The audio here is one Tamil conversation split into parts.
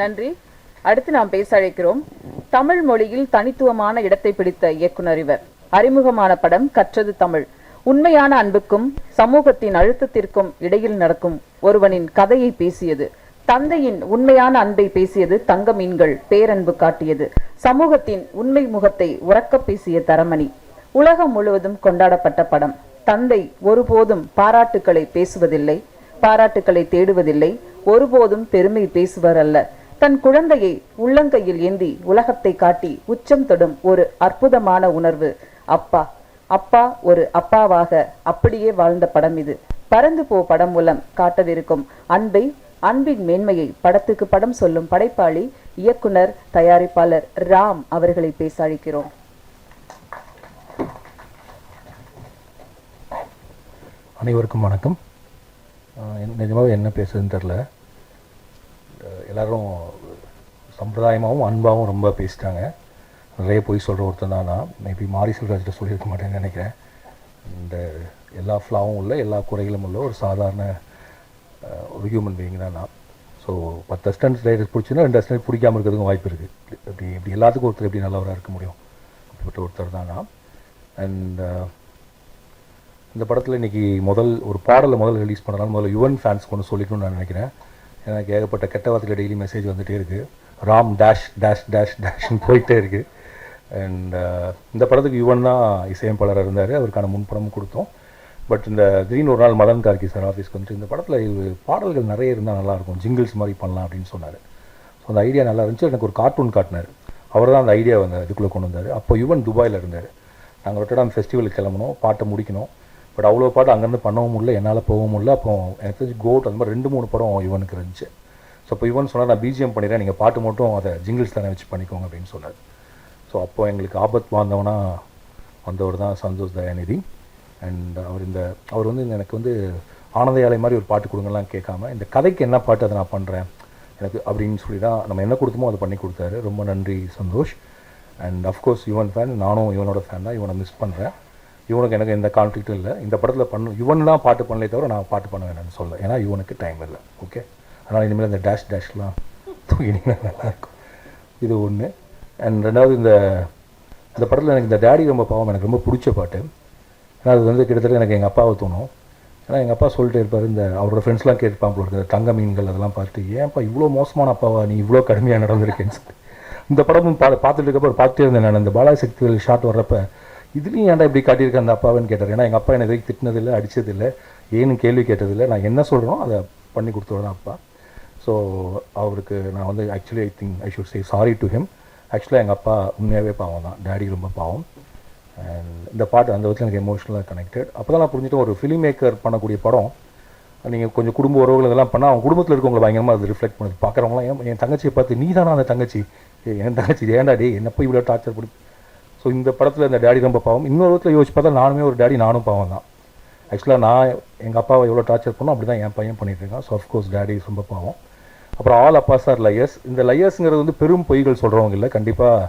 நன்றி. அடுத்து நாம் பேச அழைக்கிறோம் தமிழ் மொழியில் தனித்துவமான இடத்தை பிடித்த இயக்குனர் இவர். அறிமுகமான படம் கற்றது தமிழ். உண்மையான அன்புக்கும் சமூகத்தின் அழுத்தத்திற்கும் இடையில் நடக்கும் ஒருவனின் கதையை பேசியது. தந்தையின் உண்மையான அன்பை பேசியது தங்க மீன்கள் பேரன்பு காட்டியது. சமூகத்தின் உண்மை முகத்தை உறக்க பேசிய தரமணி. உலகம் முழுவதும் கொண்டாடப்பட்ட படம். தந்தை ஒருபோதும் பாராட்டுக்களை பேசுவதில்லை பாராட்டுக்களை தேடுவதில்லை ஒருபோதும் பெருமை பேசுவர் அல்ல. தன் குழந்தையை உள்ளங்கையில் ஏந்தி உலகத்தை காட்டி உச்சம் தொடும் ஒரு அற்புதமான உணர்வு. அப்பா அப்பா ஒரு அப்பாவாக அப்படியே வாழ்ந்த படம் இது. பறந்து போ படம் மூலம் காட்டவிருக்கும் அன்பை அன்பின் மேன்மையை படத்துக்கு படம் சொல்லும் படைப்பாளி இயக்குனர் தயாரிப்பாளர் ராம் அவர்களை பேச அழைக்கிறோம் அனைவருக்கும் வணக்கம். நிஜமாக என்ன பேசுதுன்னு தெரில. எல்லோரும் சம்பிரதாயமாகவும் அன்பாகவும் ரொம்ப பேசிட்டாங்க. நிறைய பொய் சொல்கிற ஒருத்தன் தான் நான். மேபி மாரி செல்வராஜ்கிட்ட சொல்லியிருக்க மாட்டேன்னு நினைக்கிறேன். இந்த எல்லா ஃப்ளாவும் உள்ள எல்லா குறைகளும் உள்ள ஒரு சாதாரண ஒரு ஹியூமன் பீயிங் தான் நான். ஸோ பத்து அஸ்டன்ஸ் ரைடர்ஸ் பிடிச்சின்னா ரெண்டு அஸ்டன்ட் பிடிக்காம இருக்கிறதுக்கும் வாய்ப்பு இருக்குது இப்படி இப்படி எல்லாத்துக்கும் ஒருத்தர் எப்படி நல்லவராக இருக்க முடியும்? அப்படிப்பட்ட ஒருத்தர் தான் நான். அண்ட் இந்த படத்தில் இன்னைக்கு முதல் ஒரு பாடலை முதல்ல ரிலீஸ் பண்ணலாம் முதல்ல யுவன் ஃபேன்ஸ்க்கு ஒன்று சொல்லிக்கணும்னு நான் நினைக்கிறேன். எனக்கு ஏகப்பட்ட கெட்ட வார்த்தையில் டெய்லி மெசேஜ் வந்துகிட்டே இருக்குது ராம் டேஷ் டேஷ் டேஷ் டேஷ்னு போயிட்டே இருக்குது அண்ட் uh, இந்த படத்துக்கு யுவன் தான் இசையமைப்பாளராக இருந்தார். அவருக்கான முன்படமும் கொடுத்தோம். பட் இந்த திடீர்னு ஒரு நாள் மதன் கார்கி சார் ஆஃபீஸ்க்கு வந்துட்டு இந்த படத்தில் பாடல்கள் நிறைய இருந்தால் நல்லாயிருக்கும் ஜிங்கிள்ஸ் மாதிரி பண்ணலாம் அப்படின்னு சொன்னார். ஸோ அந்த ஐடியா நல்லா இருந்துச்சு. எனக்கு ஒரு கார்ட்டூன் காட்டினார். அவர் தான் அந்த ஐடியா வந்து இதுக்குள்ளே கொண்டு வந்தார். அப்போ யுவன் துபாயில் இருந்தார். நாங்கள் ரொட்டடாம் ஃபெஸ்டிவலுக்கு கிளம்பணும் பாட்டை முடிக்கணும். பட் அவ்வளோ பாட்டு அங்கேருந்து பண்ணவும் முடியல என்னால் போகவும் முடியல. அப்போ எனக்கு தெரிஞ்சு கோட் அந்த மாதிரி ரெண்டு மூணு படம் இவனுக்கு இருந்துச்சு. ஸோ இப்போ இவன் சொன்னார் நான் பிஜிஎம் பண்ணிடுறேன். நீங்கள் பாட்டு மட்டும் அதை ஜிங்கிள்ஸ் தானே வச்சு பண்ணிக்கோங்க அப்படின்னு சொன்னார். ஸோ அப்போது எங்களுக்கு ஆபத் வாழ்ந்தவனா வந்தவர் தான் சந்தோஷ் தயாநிதி. அண்ட் அவர் இந்த அவர் வந்து எனக்கு வந்து ஆனந்த யாலை மாதிரி ஒரு பாட்டு கொடுங்கலாம் கேட்காம இந்த கதைக்கு என்ன பாட்டு அதை நான் பண்ணுறேன் எனக்கு அப்படின்னு சொல்லி தான் நம்ம என்ன கொடுத்தோமோ அதை பண்ணி கொடுத்தாரு. ரொம்ப நன்றி Santhosh. And of course Yuvan fan நானும் இவனோட ஃபேன் தான். இவனை மிஸ் பண்ணுறேன் இவனுக்கு எனக்கு எந்த கான்ஃப்ளிக்ட்டும் இல்லை. இந்த படத்தில் பண்ணும் இவன்லாம் பாட்டு பண்ணலே தவிர நான் பாட்டு பண்ண வேணாம்னு சொல்ல ஏன்னா இவனுக்கு டைம் இல்லை. ஓகே அதனால் இனிமேல் இந்த டேஷ் டேஷ்லாம் தூக்கினீங்கன்னா நல்லாயிருக்கும். இது ஒன்று அண்ட் ரெண்டாவது இந்த இந்த படத்தில் எனக்கு இந்த டேடி ரொம்ப பாவம். எனக்கு ரொம்ப பிடிச்ச பாட்டு. ஏன்னா அது வந்து கிட்டத்தட்ட எனக்கு எங்கள் அப்பாவை தோணும். ஏன்னா எங்கள் அப்பா சொல்லிட்டு இருப்பார் இந்த அவரோட ஃப்ரெண்ட்ஸ்லாம் கேட்பான் போல தங்க மீன்கள் அதெல்லாம் பார்த்துட்டு ஏன்ப்பா இவ்வளோ மோசமான அப்பாவா? நீ இவ்வளோ கடுமையாக நடந்திருக்கேன்னு சொல்லி. இந்த படமும் பா பார்த்துட்டு இருக்கப்போ பார்த்துட்டே இருந்தேன் நான். இந்த பாலா ஷாட் வர்றப்ப இதுலேயும் ஏன்டா இப்படி காட்டியிருக்க அந்த அப்பாவுன்னு கேட்டார். ஏன்னா எங்கள் அப்பா என்னை எதுவும் திட்டினதில்லை அடித்ததில்லை ஏன்னு கேள்வி கேட்டதில்லை. நான் என்ன சொல்கிறோம் அதை பண்ணி கொடுத்துருவேன் அப்பா. ஸோ அவருக்கு நான் வந்து actually I think I should say sorry to him ஆக்சுவலாக எங்கள் அப்பா உண்மையாகவே பாவம் தான். டேடி ரொம்ப பாவம். அண்ட் இந்த பாட்டு அந்த விதத்தில் எனக்கு எமோஷனலாக கனெக்டட் அப்போ தான் நான் புரிஞ்சுட்டு ஒரு ஃபிலிம் மேக்கர் பண்ணக்கூடிய படம் நீங்கள் கொஞ்சம் குடும்ப உறவுகள் இதெல்லாம் பண்ணால் அவங்க குடும்பத்தில் இருக்கவங்களை பயங்கரமாக அது ரிஃப்ளெக்ட் பண்ணுது. பார்க்குறவங்களாம் ஏன் என் தங்கச்சியை பார்த்து நீ தானா அந்த தங்கச்சி? என் தங்கச்சி ஏன்டா டே என்னப்போ இவ்வளோ டார்ச்சர் பண்ணி ஸோ இந்த படத்தில் இந்த டேடி ரொம்ப பாவம். இன்னொரு விதத்தில் யோசிச்சு பார்த்தா நானுமே ஒரு டேடி நானும் பாவம் தான். ஆக்சுவலாக நான் எங்கள் அப்பாவை எவ்வளோ டார்ச்சர் பண்ணோம் அப்படி தான் என் பையன் பண்ணிட்டு இருக்கான். ஸோ அஃப்கோர்ஸ் டேடி ரொம்ப பாவம். அப்புறம் ஆல் அப்பா சார் லையர்ஸ் இந்த லையர்ஸுங்கிறது வந்து பெரும் பொய்கள் சொல்கிறவங்க இல்லை. கண்டிப்பாக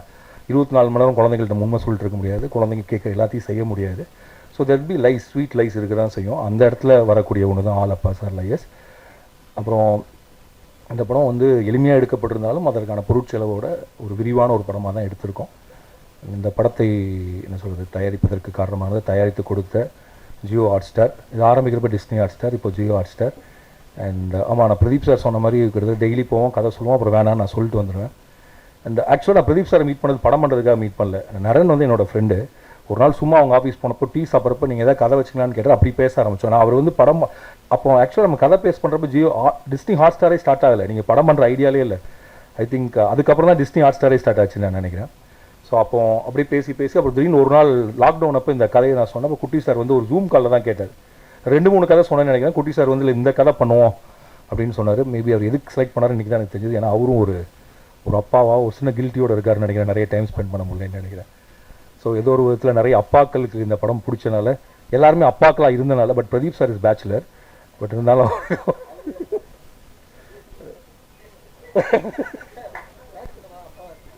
இருபத்தி நாலு மணி நேரம் குழந்தைங்கள்ட்ட உண்மை சொல்லிட்டு இருக்க முடியாது. குழந்தைங்க கேட்குற எல்லாத்தையும் செய்ய முடியாது. So that be lies sweet lies இருக்க தான் செய்யும். அந்த இடத்துல வரக்கூடிய ஒன்று தான் ஆல் அப்பா சார் லையர்ஸ் அப்புறம் இந்த படம் வந்து எளிமையாக எடுக்கப்பட்டிருந்தாலும் அதற்கான பொருட்செலவோட ஒரு விரிவான ஒரு படமாக தான் எடுத்திருக்கோம். இந்த படத்தை என்ன சொல்கிறது தயாரிப்பதற்கு காரணமானது தயாரித்து கொடுத்த ஜியோ ஹாட் ஸ்டார் இது ஆரம்பிக்கிறப்ப டிஸ்னி ஹாட் ஸ்டார் இப்போ ஜியோ ஹாட் ஸ்டார் அண்ட் ஆமாம் நான் பிரதீப் சார் சொன்ன மாதிரி இருக்கிறது டெய்லி போவோம் கதை சொல்லுவோம் அப்புறம் வேணாம் நான் சொல்லிட்டு வந்துடுவேன். அண்ட் ஆக்சுவலாக நான் பிரதீப் சார் மீட் பண்ணது படம் பண்ணுறதுக்காக மீட் பண்ணல. நரன் வந்து என்னோட ஃப்ரெண்டு ஒரு நாள் சும்மா அவங்க ஆஃபீஸ் போனப்போ டீ சாப்பிட்றப்ப நீங்கள் எதாவது கதை வச்சுக்கலான்னு கேட்டால் அப்படி பேச ஆரம்பிச்சோம். நான் அவர் வந்து படம் அப்போ ஆக்சுவலாக நம்ம கதை பேஸ் பண்ணுறப்ப ஜியோ டிஸ்னி ஹாட் ஸ்டாரே ஸ்டார்ட் ஆகலை. நீங்கள் படம் பண்ணுற ஐடியாலே இல்லை. ஐ திங்க் அதுக்கப்புறம் தான் டிஸ்னி ஹாட் ஸ்டாரே ஸ்டார்ட் ஆச்சுன்னு நான் நினைக்கிறேன். ஸோ அப்போ அப்படியே பேசி பேசி அப்புறம் திடீர்னு ஒரு நாள் லாக்டவுன் அப்போ இந்த கதையை நான் சொன்னப்போ குட்டி சார் வந்து ஒரு ஜூம் காலில் தான் கேட்டார். ரெண்டு மூணு கதை சொன்னேன்னு நினைக்கிறேன். குட்டி சார் வந்து இந்த கதை பண்ணுவோம். அப்படின்னு சொன்னார். மேபி அவர் எதுக்கு செலக்ட் பண்ணார் இன்றைக்கி தான் எனக்கு தெரிஞ்சது. ஏன்னா அவரும் ஒரு ஒரு அப்பாவாக ஒரு சின்ன கில்ட்டியோடு இருக்காருன்னு நினைக்கிறேன். நிறைய டைம் ஸ்பெண்ட் பண்ண முடியலன்னு நினைக்கிறேன். ஸோ ஏதோ ஒரு விதத்தில் நிறைய அப்பாக்களுக்கு இந்த படம் பிடிச்சனால எல்லாருமே அப்பாக்களாக இருந்தனால but Pradeep sir is bachelor but இருந்தாலும்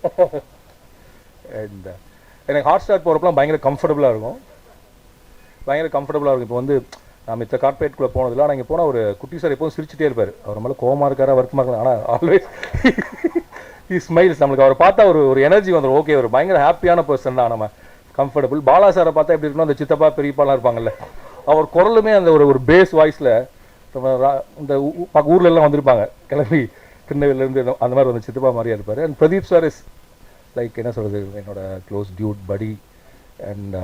அண்ட் uh, எனக்கு ஹாட் ஸ்டார் போகிறப்பலாம் பயங்கர கம்ஃபர்டபுளாக இருக்கும். பயங்கர கம்ஃபர்டபுளாக இருக்கும். இப்போ வந்து நான் மித்த கார்பரேட்குள்ளே போனதில்ல. ஆனால் இங்கே போனால் ஒரு குட்டி சார் எப்போதும் சிரிச்சிட்டே இருப்பார். அவர் மேலே கோமா இருக்காரா வருத்தமாக இருக்கலாம் ஆனால் ஆல்வேஸ் ஹி ஸ்மைல்ஸ் நம்மளுக்கு அவரை பார்த்தா ஒரு ஒரு எனர்ஜி வந்துடும் ஓகே ஒரு பயங்கர ஹாப்பியான பர்சன் தான் நம்ம. கம்ஃபர்டபுள் பாலா சாரை பார்த்தா எப்படி இருக்கணும் அந்த சித்தப்பா பெரியப்பாலாம் இருப்பாங்கல்ல. அவர் குரலுமே அந்த ஒரு ஒரு பேஸ் வாய்ஸில் இந்த ஊ- வந்திருப்பாங்க. கிளம்பி திருநெல்வேலியிலேருந்து அந்த மாதிரி வந்து சித்தப்பா மாதிரியா இருப்பார். And Pradeep sir is like என்ன சொல்கிறது என்னோட க்ளோஸ் டியூட் படி அண்ட்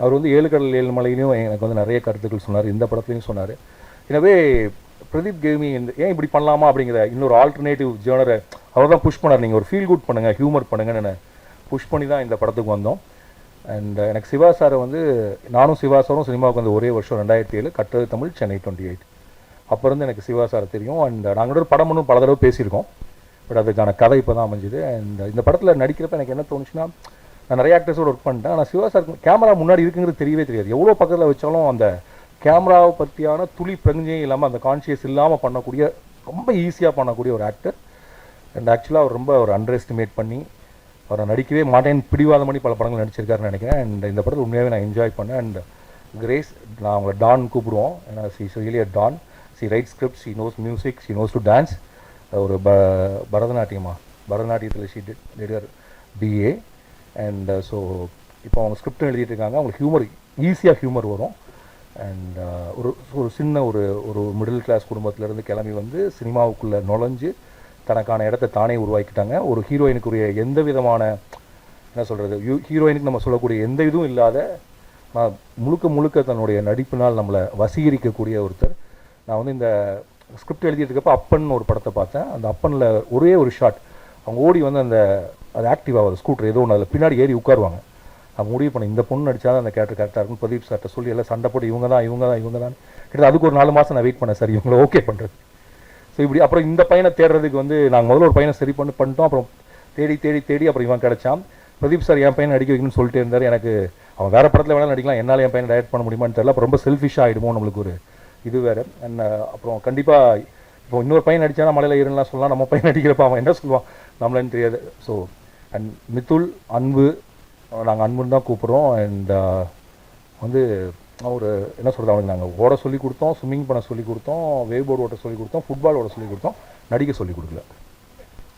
அவர் வந்து ஏழு கடல் ஏழு மலையிலையும் எனக்கு வந்து நிறைய கருத்துக்கள் சொன்னார். இந்த படத்துலையும் சொன்னார். எனவே பிரதீப் கேமி இந்த ஏன் இப்படி பண்ணலாமா அப்படிங்கிற இன்னொரு ஆல்டர்னேட்டிவ் ஜேர்னரை அவர் தான் புஷ் பண்ணார். நீங்கள் ஒரு ஃபீல் குட் பண்ணுங்கள் ஹியூமர் பண்ணுங்கன்னு புஷ் பண்ணி தான் இந்த படத்துக்கு வந்தோம். அண்ட் uh, எனக்கு சிவா சாரை வந்து நானும் சிவா சாரும் சினிமாவுக்கு வந்து ஒரே வருஷம் ரெண்டாயிரத்தி ஏழு கட்டது தமிழ் சென்னை டுவெண்ட்டி எயிட் அப்போ இருந்து எனக்கு சிவா சாரை தெரியும். அண்ட் நாங்கள் ஒரு படம் ஒன்றும் பல தடவை பேசியிருக்கோம். பட் அதுக்கான கதை இப்போ தான் அமைஞ்சுது. இந்த இந்த படத்தில் நடிக்கிறப்ப எனக்கு என்ன தோணுச்சுன்னா நான் நிறைய ஆக்டர்ஸோடு ஒர்க் பண்ணிட்டேன். ஆனால் சிவா சார் கேமரா முன்னாடி இருக்குங்கிறது தெரியவே தெரியாது. எவ்வளோ பக்கத்தில் வச்சாலும் அந்த கேமராவை பற்றியான துளி பிரஞ்சையும் இல்லாமல் அந்த கான்ஷியஸ் இல்லாமல் பண்ணக்கூடிய ரொம்ப ஈஸியாக பண்ணக்கூடிய ஒரு ஆக்டர் அண்ட் ஆக்சுவலாக அவர் ரொம்ப ஒரு அண்டர் எஸ்டிமேட் பண்ணி அவரை நடிக்கவே மாட்டேன் பிடிவாத பண்ணி பல படங்கள் நடிச்சிருக்காருன்னு நினைக்கிறேன். அண்ட் இந்த படத்தில் உண்மையாகவே நான் என்ஜாய் பண்ணேன். அண்ட் கிரேஸ் நான் அவங்கள டான் கூப்பிடுவோம். ஏன்னா she really don she write script she knows music she knows to dance ஒரு ப பரதநாட்டியமா? பரதநாட்டியத்தில் she did her BA and so இப்போ அவங்க ஸ்கிரிப்ட் எழுதிட்டு இருக்காங்க அவங்களுக்கு ஹியூமர் ஈஸியாக ஹியூமர் வரும். அண்ட் uh, ஒரு ஒரு சின்ன ஒரு ஒரு மிடில் கிளாஸ் குடும்பத்திலேருந்து கிளம்பி வந்து சினிமாவுக்குள்ளே நுழைஞ்சு தனக்கான இடத்த தானே உருவாக்கிட்டாங்க. ஒரு ஹீரோயினுக்குரிய எந்த விதமான என்ன சொல்கிறது ஹீரோயினுக்கு நம்ம சொல்லக்கூடிய எந்த இதுவும் இல்லாத முழுக்க முழுக்க தன்னுடைய நடிப்பினால் நம்மளை வசீகரிக்கக்கூடிய ஒருத்தர். நான் வந்து இந்த ஸ்கிரிப்ட் எழுதிட்டு இருக்கப்ப அப்பன் ஒரு படத்தை பார்த்தேன். அந்த அப்பனில் ஒரே ஒரு ஷாட் அவங்க ஓடி வந்து அந்த அது ஆக்டிவ் ஆகுது ஸ்கூட்டர் ஏதோ ஒன்று அதில் பின்னாடி ஏறி உட்காருவாங்க. அவங்க முடிவு பண்ண இந்த பொண்ணு நடிச்சா தான் அந்த கேரக்டர் கரெக்டாக இருக்கும் பிரதீப் சார்கிட்ட சொல்லி எல்லாம் சண்டை போட்டு இவங்க தான் இவங்க தான் இவங்க தான். கிட்டத்தட்ட அதுக்கு ஒரு நாலு மாதம் நான் வெயிட் பண்ணேன் சார் இவங்கள ஓகே பண்ணுறது ஸோ இப்படி அப்புறம் இந்த பையனை தேடுறதுக்கு வந்து நாங்கள் முதல்ல ஒரு பையனை சரி பண்ணி பண்ணிட்டோம். அப்புறம் தேடி தேடி தேடி அப்புறம் இவன் கிடச்சான். பிரதீப் சார் என் பையனை நடிக்க வைக்கணும்னு சொல்லிட்டு இருந்தார். எனக்கு அவன் வேறு படத்தில் வேணாலும் நடிக்கலாம். என்னால் என் பையனை டைரக்ட் பண்ண முடியுமான்னு தெரியல. அப்போ ரொம்ப செல்ஃபிஷாக ஆகிடுமோ நம்மளுக்கு ஒரு இது வேறு. அண்ட் uh, அப்புறம் கண்டிப்பாக இப்போ இன்னொரு பையன் நடிச்சானா மலையில் ஏறுலாம் சொல்லலாம். நம்ம பையன் நடிக்கிறப்ப அவன் என்ன சொல்லுவான்? நம்மளேன்னு தெரியாது. ஸோ அண்ட் மித்துல் அன்பு நாங்கள் அன்புன்னு தான் கூப்பிட்றோம். அண்ட் uh, வந்து ஒரு என்ன சொல்கிறது அவனுக்கு நாங்கள் ஓட சொல்லி கொடுத்தோம் ஸ்விம்மிங் பண்ண சொல்லி கொடுத்தோம் வேவ் போர்டு ஓட்ட சொல்லி கொடுத்தோம் ஃபுட்பால் ஓட சொல்லி கொடுத்தோம். நடிக்க சொல்லி கொடுக்கல.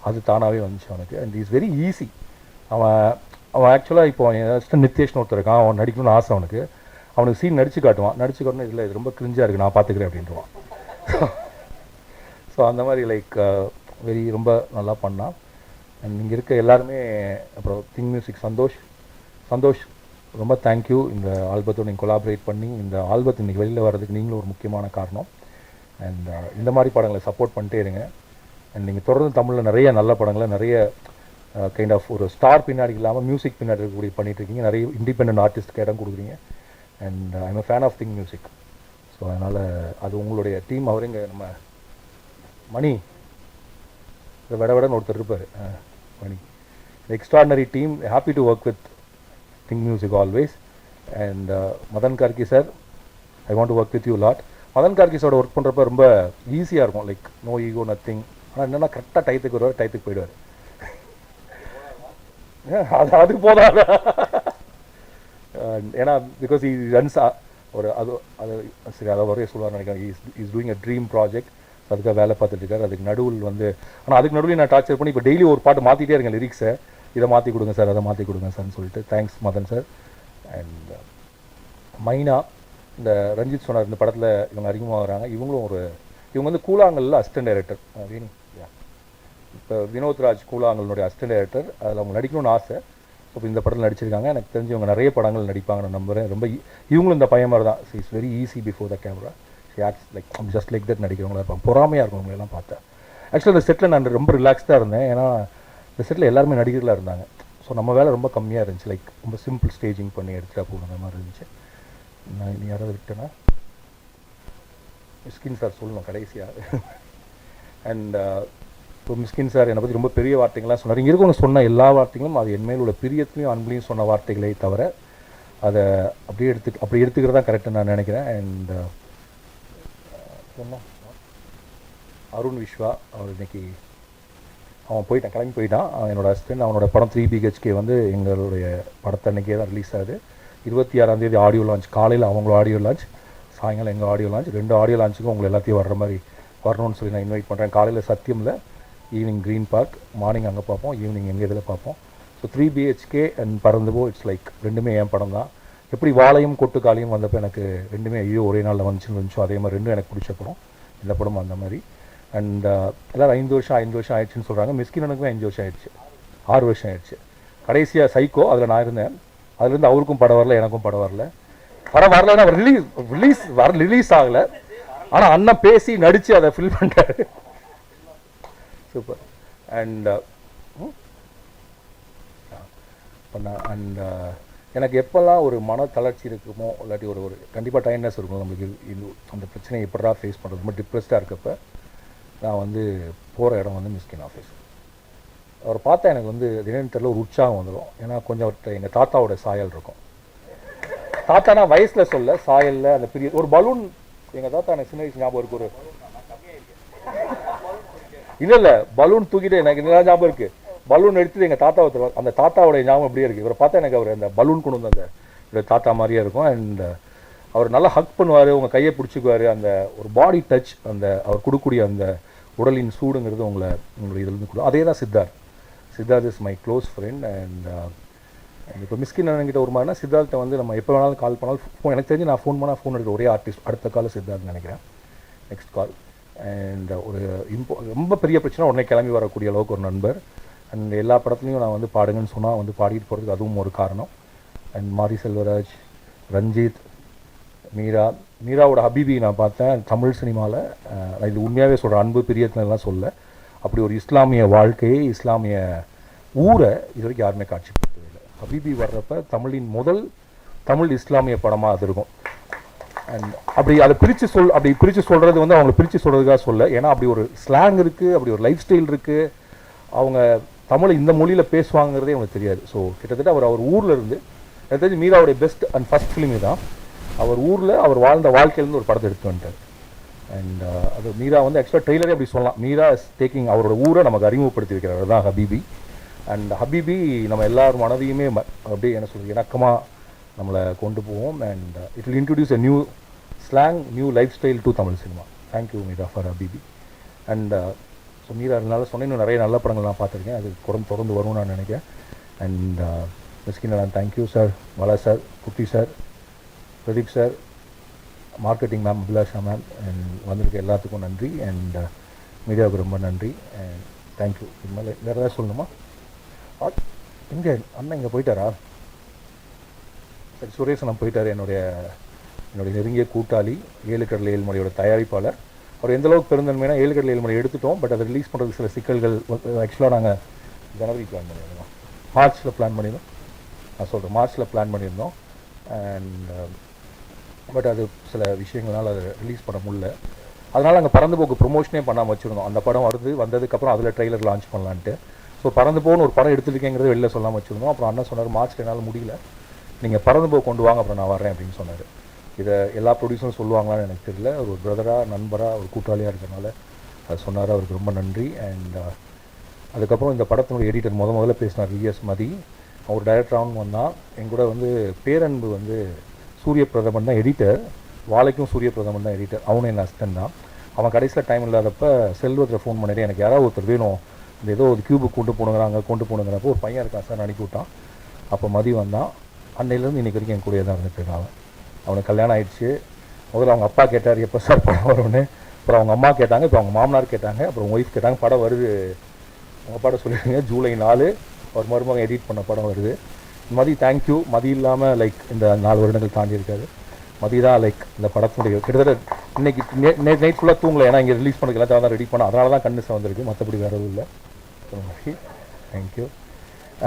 அது தானாகவே வந்துச்சு அவனுக்கு. அண்ட் இஸ் வெரி ஈஸி அவன் அவன் ஆக்சுவலாக இப்போ நித்தேஷ்னு ஒருத்தர் இருக்கான். அவன் நடிக்கணும்னு ஆசை அவனுக்கு. அவனுக்கு சீன் நடிச்சு காட்டுவான். நடிச்சு காட்டணும் இல்லை இது ரொம்ப கிரிஞ்சாக இருக்குது நான் பார்த்துக்கிறேன் அப்படின்றான் ஸோ அந்த மாதிரி லைக் வெரி uh, ரொம்ப நல்லா பண்ணான் அண்ட் இங்கே இருக்க எல்லாருமே அப்புறம் திங் மியூசிக் சந்தோஷ். சந்தோஷ் ரொம்ப தேங்க்யூ இந்த ஆல்பத்தோட நீங்கள் கொலாபரேட் பண்ணி இந்த ஆல்பத் இன்னைக்கு வெளியில் வர்றதுக்கு நீங்களும் ஒரு முக்கியமான காரணம். அண்ட் uh, இந்த மாதிரி படங்களை சப்போர்ட் பண்ணிட்டே இருங்க. அண்ட் நீங்கள் தொடர்ந்து தமிழில் நிறைய நல்ல படங்களை நிறைய uh, கைண்ட் ஆஃப் ஒரு ஸ்டார் பின்னாடி இல்லாமல் மியூசிக் பின்னாடி இருக்கக்கூடிய பண்ணிட்டு இருக்கீங்க. நிறைய இண்டிபெண்ட் ஆர்டிஸ்ட்க்கு இடம் கொடுக்குறீங்க. And I'm uh, a fan of Think Music so அதனால் அது உங்களுடைய டீம் அவர் இங்கே நம்ம மணி இதை விட விடன்னு ஒருத்தர் இருப்பார். Mani. Extraordinary team happy to work with Think Music always and Madhan Karky sir I want to work with you lot Madhan கார்கிஸோட work பண்ணுறப்ப ரொம்ப ஈஸியாக இருக்கும். லைக் நோ ஈகோ நத்திங் ஆனால் என்னென்னா கரெக்டாக டயத்துக்கு வருவார் டயத்துக்கு போயிடுவார். அது அது போதாதா? ஏன்னா பிகாஸ் ஈ ரன்ஸ் ஒரு அது அது சரி அதை வரைய சொல்லுவார் நினைக்கிறேன். Is is doing a dream project அதுக்காக வேலை பார்த்துட்டு இருக்காரு. அதுக்கு நடுவில் வந்து ஆனால் அதுக்கு நடுவில் நான் டார்ச்சர் பண்ணி இப்போ டெய்லி ஒரு பாட்டு மாற்றிட்டே இருக்கேன் லிரிக்ஸை இதை மாற்றி கொடுங்க சார் அதை மாற்றி கொடுங்க சார்னு சொல்லிட்டு. Thanks Madhan sir and uh, Myna இந்த ரஞ்சித் சொன்னார் இந்த படத்தில் இவங்க அறிமுகமாகறாங்க இவங்களும் ஒரு இவங்க வந்து கூலாங்கல்ல அசிஸ்டன்ட் டைரக்டர் வேணி இப்போ வினோத் ராஜ் அசிஸ்டன்ட் டைரக்டர் அதில் அவங்க நடிக்கணும்னு ஆசை. ஸோ இந்த படத்தில் நடிச்சிருக்காங்க. எனக்கு தெரிஞ்சு இவங்க நிறைய படங்கள் நடிப்பாங்க நான் நம்புறேன். ரொம்ப e-, இவங்களும் இந்த பையன் மாதிரி தான். It's very easy before the camera acts like just like that நடிக்கிறவங்களா இருப்பாங்க. பொறாமையாக இருக்கும் அவங்களெல்லாம் பார்த்தேன் ஆக்சுவலாக இந்த செட்டில் நான் ரொம்ப ரிலாக்ஸ்டாக இருந்தேன். ஏன்னா இந்த செட்டில் எல்லாருமே நடிகர்களாக இருந்தாங்க. ஸோ நம்ம வேலை ரொம்ப கம்மியாக இருந்துச்சு. லைக் ரொம்ப சிம்பிள் ஸ்டேஜிங் பண்ணி எடுத்துகிட்டா போகிற மாதிரி இருந்துச்சு. நான் இனி யாராவது விட்டேன்னா ஸ்கின் சார் சொல்லணும் கடைசியாக அண்ட் இப்போ மிஸ்கின் சார் என்னை பற்றி ரொம்ப பெரிய வார்த்தைகள்லாம் சொன்னார். இங்கே இருக்கவங்க சொன்ன எல்லா வார்த்தைகளும் அது என் உள்ள பிரியத்தையும் அன்புலையும் சொன்ன வார்த்தைகளே தவிர அதை அப்படியே எடுத்து அப்படி எடுத்துக்கிறது தான் கரெக்டாக நான் நினைக்கிறேன். அண்ட் uh, சொன்னோம் அருண் விஸ்வா அவர் இன்னைக்கு அவன் போயிட்டான் கிளம்பி போயிட்டான். என்னோட ஹஸ்பண்ட் அவனோட படம் த்ரீ பிஹெச்கே வந்து எங்களுடைய படத்தை அன்றைக்கே தான் ரிலீஸ் ஆகுது. இருபத்தி ஆறாம் தேதி ஆடியோ லான்ச் காலையில் அவங்களோட ஆடியோ லான்ச் சாயங்காலம் எங்கள் ஆடியோ லான்ச் ரெண்டு ஆடியோ லான்ச்சுக்கும் உங்களை எல்லாத்தையும் வர்ற மாதிரி வரணும்னு சொல்லி நான் இன்வைட் பண்ணுறேன் காலையில் சத்தியமில் ஈவினிங் க்ரீன் பார்க் மார்னிங் அங்கே பார்ப்போம் ஈவினிங் எங்கள் இதில் பார்ப்போம். ஸோ த்ரீ பிஹெச்கே அண்ட் பறந்துவோ இட்ஸ் லைக் ரெண்டுமே என் படம் தான். எப்படி வாழையும் கொட்டுக்காலையும் வந்தப்போ எனக்கு ரெண்டுமே ஐயோ ஒரே நாளில் வந்துச்சுன்னு இருந்துச்சோ அதே மாதிரி ரெண்டும் எனக்கு பிடிச்ச படம். இந்த படம் அந்த மாதிரி. அண்ட் uh, எல்லோரும் ஐந்து வருஷம் ஐந்து வருஷம் ஆயிடுச்சுன்னு சொல்கிறாங்க மிஸ்கினனுக்குமே அஞ்சு வருஷம் ஆயிடுச்சு. ஆறு வருஷம் ஆயிடுச்சு. கடைசியாக சைக்கோ அதில் நான் இருந்தேன். அதுலேருந்து அவருக்கும் படம் வரல எனக்கும் படம் வரல. படம் வரலன்னா ரிலீஸ் ரிலீஸ் வர ரிலீஸ் ஆகலை. ஆனால் அண்ணன் பேசி நடித்து அதை ஃபில் பண்ணிட்டாரு. சூப்பர் அண்ட் பண்ண அண்ட் எனக்கு எப்போல்லாம் ஒரு மன தளர்ச்சி இருக்குமோ இல்லாட்டி ஒரு ஒரு கண்டிப்பாக டைம்னஸ் இருக்கும் நம்மளுக்கு இது- அந்த பிரச்சனையை எப்படா ஃபேஸ் பண்ணுறது ரொம்ப டிப்ரெஸ்டாக இருக்கப்ப நான் வந்து போகிற இடம் வந்து மிஸ்கின் ஆஃபீஸ் அவரை பார்த்தா எனக்கு வந்து திடீர்னு தெரியல ஒரு உற்சாகம் வந்துடும் ஏன்னா கொஞ்சம் அவர்கிட்ட எங்கள் தாத்தாவோட சாயல் இருக்கும். தாத்தானா வயசில் சொல்ல சாயலில் அந்த பெரிய ஒரு பலூன் எங்கள் தாத்தா எனக்கு சின்ன வயசு ஞாபகம் இருக்கு ஒரு இல்ல இல்ல. பலூன் தூக்கிட்டு எனக்கு நல்லா ஞாபகம் இருக்கு? பலூன் எடுத்துட்டு எங்க தாத்தா ஒருத்தர் அந்த தாத்தாவோடைய ஞாபகம் அப்படியே இருக்கு. இவரை பார்த்தா எனக்கு அவர் அந்த பலூன் கொண்டு வந்து அந்த தாத்தா மாதிரியே இருக்கும். அண்ட் அவர் நல்லா ஹக் பண்ணுவார் உங்கள் கையை பிடிச்சிக்குவார். அந்த ஒரு பாடி டச் அந்த அவர் கொடுக்கக்கூடிய அந்த உடலின் சூடுங்கிறது உங்களை உங்களுடைய இதுலேருந்து கொடு அதே தான் Siddharth. Siddharth is my close friend and இப்போ மிஸ்கின் அண்ணன்கிட்ட ஒரு மாதிரினா சித்தார்த்தை வந்து நம்ம எப்போ வேணாலும் கால் பண்ணாலும் எனக்கு தெரிஞ்சு நான் ஃபோன் பண்ணால் ஃபோன் எடுக்கிற ஒரே ஆர்டிஸ்ட் அடுத்த கால சித்தார்த் நினைக்கிறேன். நெக்ஸ்ட் கால் அண்ட் uh, ஒரு இம்போ ரொம்ப பெரிய பிரச்சனை உடனே கிளம்பி வரக்கூடிய அளவுக்கு ஒரு நண்பர். அண்ட் எல்லா படத்துலையும் நான் வந்து பாடுங்கன்னு சொன்னால் வந்து பாடிட்டு போகிறதுக்கு அதுவும் ஒரு காரணம். அண்ட் மாரி செல்வராஜ் ரஞ்சித் மீரா மீராவோட ஹபிபி நான் பார்த்தேன் தமிழ் சினிமாவில் நான் இது உண்மையாகவே சொல்கிறேன் அன்பு பிரியத்தினெல்லாம் சொல்ல. அப்படி ஒரு இஸ்லாமிய வாழ்க்கையை இஸ்லாமிய ஊரை இது வரைக்கும் யாருமே காட்சிப்படுத்தவே இல்லை. ஹபீபி வர்றப்ப தமிழின் முதல் தமிழ் இஸ்லாமிய படமாக அது இருக்கும். அண்ட் அப்படி அதை பிரித்து சொல் அப்படி பிரித்து சொல்கிறது வந்து அவங்களை பிரித்து சொல்கிறதுக்காக சொல்ல. ஏன்னா அப்படி ஒரு ஸ்லாங் இருக்குது அப்படி ஒரு லைஃப் ஸ்டைல் இருக்குது அவங்க தமிழை இந்த மொழியில் பேசுவாங்கிறதே அவங்களுக்கு தெரியாது. ஸோ கிட்டத்தட்ட அவர் அவர் ஊரில் இருந்து எனக்கு தெரிஞ்சு மீராவுடைய பெஸ்ட் அண்ட் ஃபஸ்ட் ஃபிலிம் தான் அவர் ஊரில் அவர் வாழ்ந்த வாழ்க்கையிலேருந்து ஒரு படத்தை எடுத்து வந்துட்டார். அண்ட் uh, அது மீரா வந்து ஆக்சுவலாக ட்ரெய்லரே அப்படி சொல்லலாம். மீரா இஸ் டேக்கிங் அவரோட ஊரை நமக்கு அறிமுகப்படுத்தி வைக்கிறார் தான் ஹபீபி. அண்ட் ஹபீபி நம்ம எல்லார் மனதையுமே ம- அப்படியே என்ன சொல்கிறது இணக்கமாக நம்மளை கொண்டு போவோம். And it will introduce a new slang new lifestyle to Tamil cinema thank you Meera for அபிபி and so Meera அதனால சொன்ன இன்னும் நிறைய நல்ல படங்கள் நான் பார்த்துருக்கேன். அது தொடர்ந்து தொடர்ந்து வரும்னு நான் நினைக்கிறேன். அண்ட் மிஸ்கின் நான் தேங்க்யூ சார் வலா சார் குட்டி sir Pradeep sir marketing ma'am Abhilasha ma'am and வந்திருக்க எல்லாத்துக்கும் நன்றி. அண்ட் uh, மீடியாவுக்கு ரொம்ப நன்றி. அண்ட் தேங்க்யூ இது மேலே வேறு ஏதாவது சொல்லணுமா? எங்கே அண்ணன் இங்கே போயிட்டாரா? சரி சுரேஷ் அண்ணன் போயிட்டார் என்னுடைய என்னுடைய நெருங்கிய கூட்டாளி ஏழுக்கடல் ஏழ்மொழியோட தயாரிப்பாளர். அவர் எந்த அளவுக்கு பெருந்தன்மைனா ஏழுக்கடல் ஏழ்மொழி எடுத்துட்டோம் பட் அதை ரிலீஸ் பண்ணுறதுக்கு சில சிக்கல்கள் ஆக்சுவலாக நாங்கள் ஜனவரி பிளான் பண்ணியிருந்தோம். மார்ச்சில் பிளான் பண்ணியிருந்தோம். நான் சொல்கிறேன் மார்ச்சில் பிளான் பண்ணியிருந்தோம். அண்ட் பட் uh, அது சில விஷயங்களால் அதை ரிலீஸ் பண்ண முடியல. அதனால் அங்கே பறந்து போக்கு ப்ரொமோஷனே பண்ணாமல் வச்சுருந்தோம். அந்த படம் வருது வந்ததுக்கப்புறம் அதில் ட்ரெய்லர் லான்ச் பண்ணலான்ட்டு. ஸோ பறந்து போகணும் ஒரு படம் எடுத்துருக்கேங்கிறத வெளில சொல்லாமல் வச்சுருந்தோம். அப்புறம் அண்ணன் சொன்னார் மார்ச்சில் என்னால் முடியல. நீங்கள் பறந்து போக கொண்டு வாங்க அப்புறம் நான் வரேன் அப்படின்னு சொன்னார். இதை எல்லா ப்ரொடியூசரும் சொல்லுவாங்களான்னு எனக்கு தெரியல. ஒரு பிரதராக நண்பராக ஒரு கூட்டாளியாக இருக்கிறனால அது சொன்னார். அவருக்கு ரொம்ப நன்றி. அண்ட் uh, அதுக்கப்புறம் இந்த படத்தினுடைய எடிட்டர் முத முதல்ல பேசினார் விஎஸ் மதி. அவர் டைரக்டராகவும் வந்தான். என் கூட வந்து பேரன்பு வந்து சூரிய பிரதமன் தான் எடிட்டர் வாழைக்கும் சூரிய பிரதமன் தான் எடிட்டர் அவனும் என் அஸ்டன் தான். அவன் கடைசியில் டைம் இல்லாதப்ப செல்வத்தில் ஃபோன் பண்ணிட்டு எனக்கு யாராவது ஒருத்தர் வேணும். இந்த ஏதோ ஒரு கியூபுக்கு கொண்டு போனுங்கிறாங்க கொண்டு போனுங்கிறப்போ ஒரு பையன் இருக்கான் சார் அனுப்பி விட்டான் அப்போ மதி வந்தான். அன்னையிலேருந்து இன்னைக்கு வரைக்கும் என் கூடயே தான் இருந்துட்டு இருக்காங்க. அவன் அவனுக்கு கல்யாணம் ஆயிடுச்சு. முதல்ல அவங்க அப்பா கேட்டார் எப்போ சார் படம் வரும்னு? அப்புறம் அவங்க அம்மா கேட்டாங்க இப்போ அவங்க மாமனார் கேட்டாங்க அப்புறம் ஒய்ஃப் கேட்டாங்க படம் வருது. உங்கள் அப்பாட்ட சொல்லிடுங்க ஜூலை நாலு ஒரு மருமகன் எடிட் பண்ண படம் வருது. மதி தேங்க்யூ மதி இல்லாமல் லைக் இந்த நாலு வருடங்கள் தாண்டி இருக்காது. மதி தான் லைக் இந்த படத்தினுடைய கிட்டத்தட்ட இன்னைக்கு நே நைட் ஃபுல்லாக தூங்கலை ஏன்னா இங்கே ரிலீஸ் பண்ண எல்லாத்தையும் தான் ரெடி பண்ண அதனால தான் கண்ணு வந்திருக்கு மற்றபடி வேறு எதுவும் இல்லை. Thank you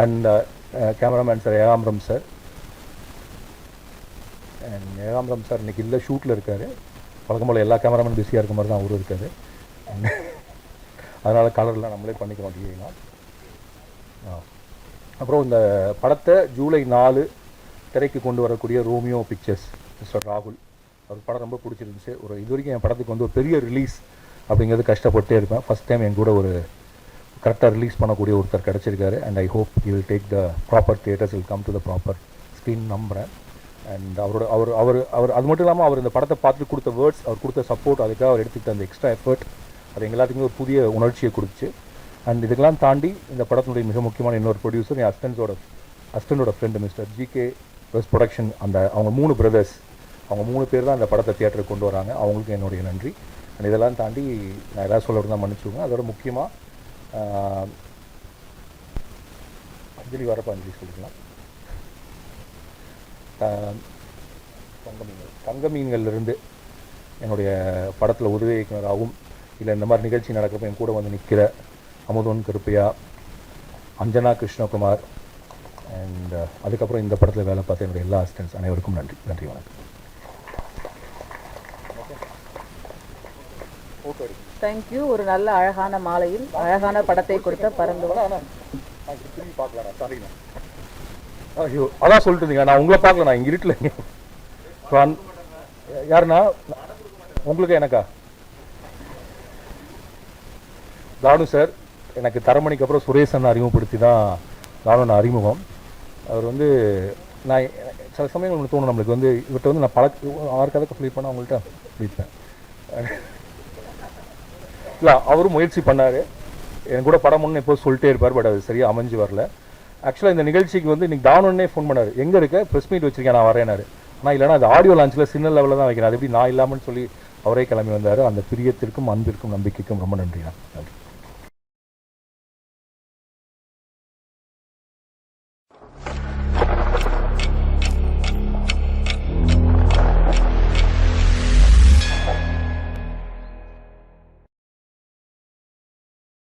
and cameraman sir Ekambaram sir and Ekambaram sir இன்றைக்கி இல்லை ஷூட்டில் இருக்கார். வழக்கம் போல் எல்லா கேமராமேன் பிஸியாக இருக்க மாதிரி தான் அவரும் இருக்கார். அதனால் கலர்லாம் நம்மளே பண்ணிக்கிறோம் டிவிலாம் அப்புறம் இந்த படத்தை ஜூலை நாலு திரைக்கு கொண்டு வரக்கூடிய ரோமியோ பிக்சர்ஸ் மிஸ்டர் ராகுல் அவர் படம் ரொம்ப பிடிச்சிருந்துச்சு. ஒரு இது வரைக்கும் என் படத்துக்கு வந்து ஒரு பெரிய ரிலீஸ் அப்படிங்கிறது கஷ்டப்பட்டே இருப்பேன். ஃபஸ்ட் டைம் என் கூட ஒரு கரெக்டாக ரிலீஸ் பண்ணக்கூடிய ஒருத்தர் கிடச்சிருக்காரு. And I hope you will take the proper theatres will come to the proper screen நம்புகிறேன் அண்ட் அவரோட அவர் அவர் அவர் அது மட்டும் இல்லாமல் அவர் இந்த படத்தை பார்த்துட்டு கொடுத்த வேர்ட்ஸ் அவர் கொடுத்த சப்போர்ட் அதுக்காக அவர் எடுத்துக்கிட்ட அந்த எக்ஸ்ட்ரா எஃபர்ட் அது எங்க எல்லாத்துக்குமே ஒரு புதிய உணர்ச்சியை கொடுத்துச்சு. அண்ட் இதுக்கெல்லாம் தாண்டி இந்த படத்தினுடைய மிக முக்கியமான இன்னொரு ப்ரொடியூசர் என் ஹஸ்பண்ட்ஸோட ஹஸ்பண்டோட ஃப்ரெண்டு மிஸ்டர் ஜிகே வெஸ் ப்ரொடக்ஷன் அந்த அவங்க மூணு பிரதர்ஸ் அவங்க மூணு பேர் தான் அந்த படத்தை தியேட்டருக்கு கொண்டு வராங்க. அவங்களுக்கு என்னுடைய நன்றி. அண்ட் இதெல்லாம் தாண்டி நான் எதாவது சொல்ல இருந்தால் மன்னிச்சுக்கோங்க. அதோட முக்கியமாக அஞ்சலி வரப்போ அஞ்சலி சொல்லிக்கலாம். த- தங்க மீன்கள். தங்க மீன்கள்லேருந்து என்னுடைய படத்தில் உதவி இயக்குனராகவும் இல்லை இந்த மாதிரி நிகழ்ச்சி நடக்கிறப்ப என் கூட வந்து நிற்கிற அமுதன் கருப்பையா அஞ்சனா கிருஷ்ணகுமார் அண்ட் அதுக்கப்புறம் இந்த படத்தில் வேலை பார்த்த என்னுடைய எல்லா அசிஸ்டன்ஸ் அனைவருக்கும் நன்றி. நன்றி வணக்கம். தேங்க்யூ ஒரு நல்ல அழகான மாலையில் அழகான படத்தை கொடுத்த பரந்து ஐயோ அதான் சொல்லிட்டு இருந்தீங்க நான் உங்களை பார்க்கல நான் இங்கே இருட்டில் ஸோ யாருண்ணா உங்களுக்கு எனக்கா? தானு சார் எனக்கு தரமணிக்கு அப்புறம் சுரேசன் அறிமுகப்படுத்தி தான் தானு அறிமுகம். அவர் வந்து நான் சில சமயங்கள் ஒன்று தோணும் நம்மளுக்கு. வந்து இவர்கிட்ட வந்து நான் பழக்க ஆறு கதை ஃபீல் பண்ண அவங்கள்ட்ட சொல்லியிருப்பேன் இல்லை அவரும் முயற்சி பண்ணார். என் கூட படம் ஒன்று எப்போது சொல்லிட்டே இருப்பார் பட் அது சரியாக அமைஞ்சு வரல. ஆக்சுவலாக இந்த நிகழ்ச்சிக்கு வந்து இன்னைக்கு தானோன்னே ஃபோன் பண்ணார். எங்கே இருக்க? ப்ரெஸ் மீட் வச்சிருக்கேன் நான் வரேனாரு ஆனால் இல்லைனா அது ஆடியோ லான்ச்சில் சின்ன லெவலில் தான் வைக்கிறேன். அது எப்படி நான் இல்லாமல்னு சொல்லி அவரே கிளம்பி வந்தார். அந்த பிரியத்திற்கும் அன்பிற்கும் நம்பிக்கைக்கும் ரொம்ப நன்றி நன்றி.